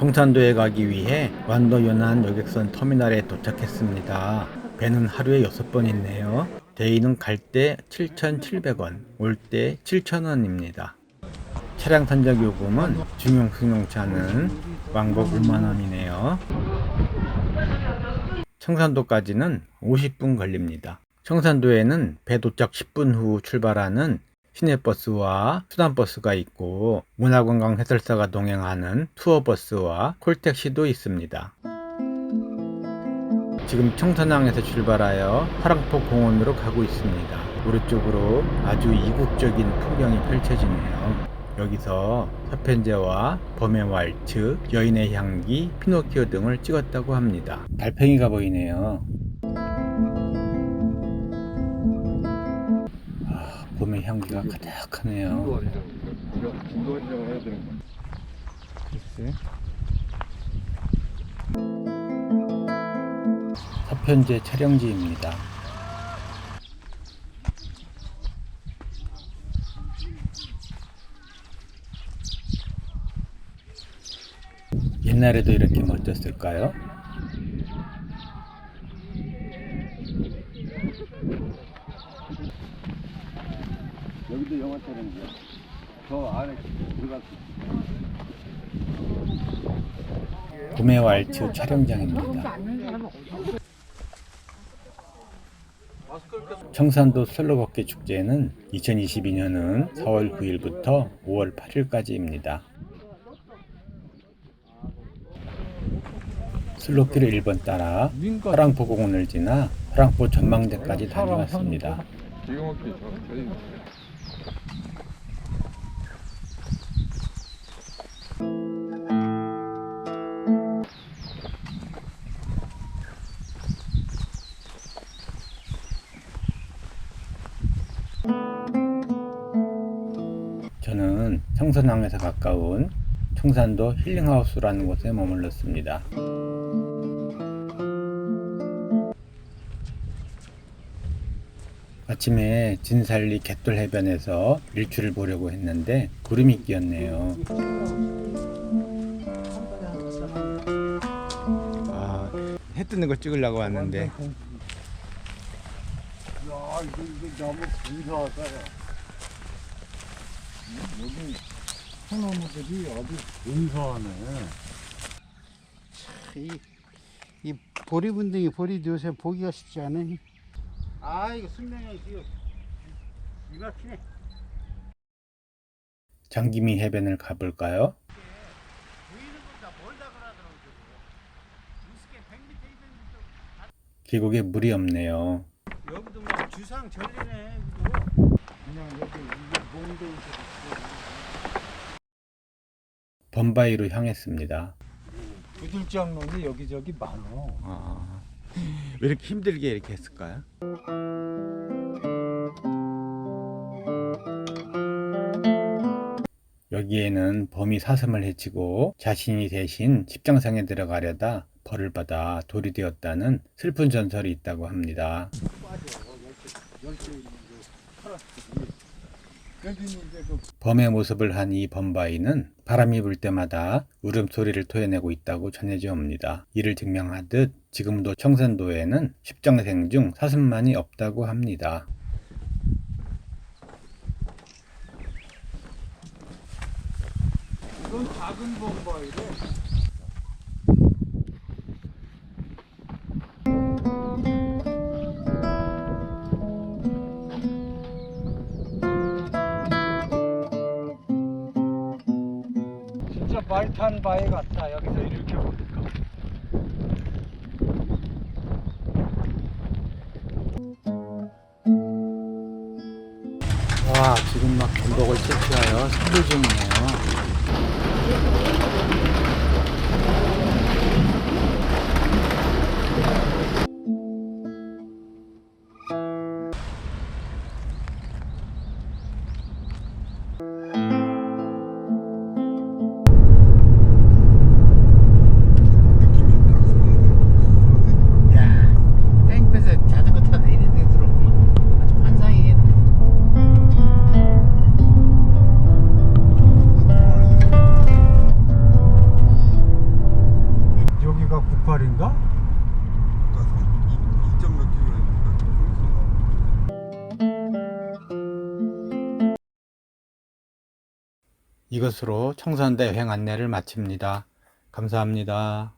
청산도에 가기 위해 완도 연안 여객선 터미널에 도착했습니다. 배는 하루에 6번 있네요. 대인은 갈때 7,700원, 올 때 7,000원입니다. 차량 선적 요금은 중용 승용차는 왕복 5만 원이네요. 청산도까지는 50분 걸립니다. 청산도에는 배 도착 10분 후 출발하는 시내버스와 수단버스가 있고 문화관광 해설사가 동행하는 투어버스와 콜택시도 있습니다. 지금 청산항에서 출발하여 파랑포 공원으로 가고 있습니다. 오른쪽으로 아주 이국적인 풍경이 펼쳐지네요. 여기서 서편제와 범의 왈츠, 여인의 향기, 피노키오 등을 찍었다고 합니다. 달팽이가 보이네요. 봄의 향기가 가득하네요. 글쎄. 서편제 촬영지입니다. 옛날에도 이렇게 멋졌을까요? 여기도 영화 촬영이야. 저 안에 들어갈 수 있어. 봄의 왈츠 촬영장입니다. 청산도 솔로걷기 축제는 2022년은 4월 9일부터 5월 8일까지입니다. 슬로길을 1번 따라 화랑포 공원을 지나 화랑포 전망대까지 다녀왔습니다. 지금 어떻게 저기 저는 청선항에서 가까운 청산도 힐링하우스라는 곳에 머물렀습니다. 아침에 진살리 갯돌 해변에서 일출을 보려고 했는데 구름이 끼었네요. 아, 해 뜨는 거 찍으려고 왔는데 야, 이거, 이거 너무 근사하다, 야. 여기 소나무들이 아주 근사하네. 이, 이 보리분등이 보리도 요새 보기가 쉽지 않으니. 아, 이거 순명이 이거 막히네. 장기미 해변을 가볼까요? 보이는 것보다 멀다 그러더라고요. 우습게 100m 이상 계곡에 물이 없네요. 여기도 막 주상 절리네. 그냥 여기 몽도 범바이로 향했습니다. 부들장로인데 여기저기 많어. 아, 왜 이렇게 힘들게 이렇게 했을까요? 여기에는 범이 사슴을 해치고 자신이 대신 십장상에 들어가려다 벌을 받아 돌이 되었다는 슬픈 전설이 있다고 합니다. 범의 모습을 한 이 범바이는 바람이 불 때마다 울음소리를 토해내고 있다고 전해져 옵니다. 이를 증명하듯 지금도 청산도에는 십장생 중 사슴만이 없다고 합니다. 이건 작은 bom바이래. 진짜 말탄 바위 같다. 여기서 이렇게 보니까. 지금 막 전복을 채취하여 선물 중이네요. 이것으로 청산대 여행 안내를 마칩니다. 감사합니다.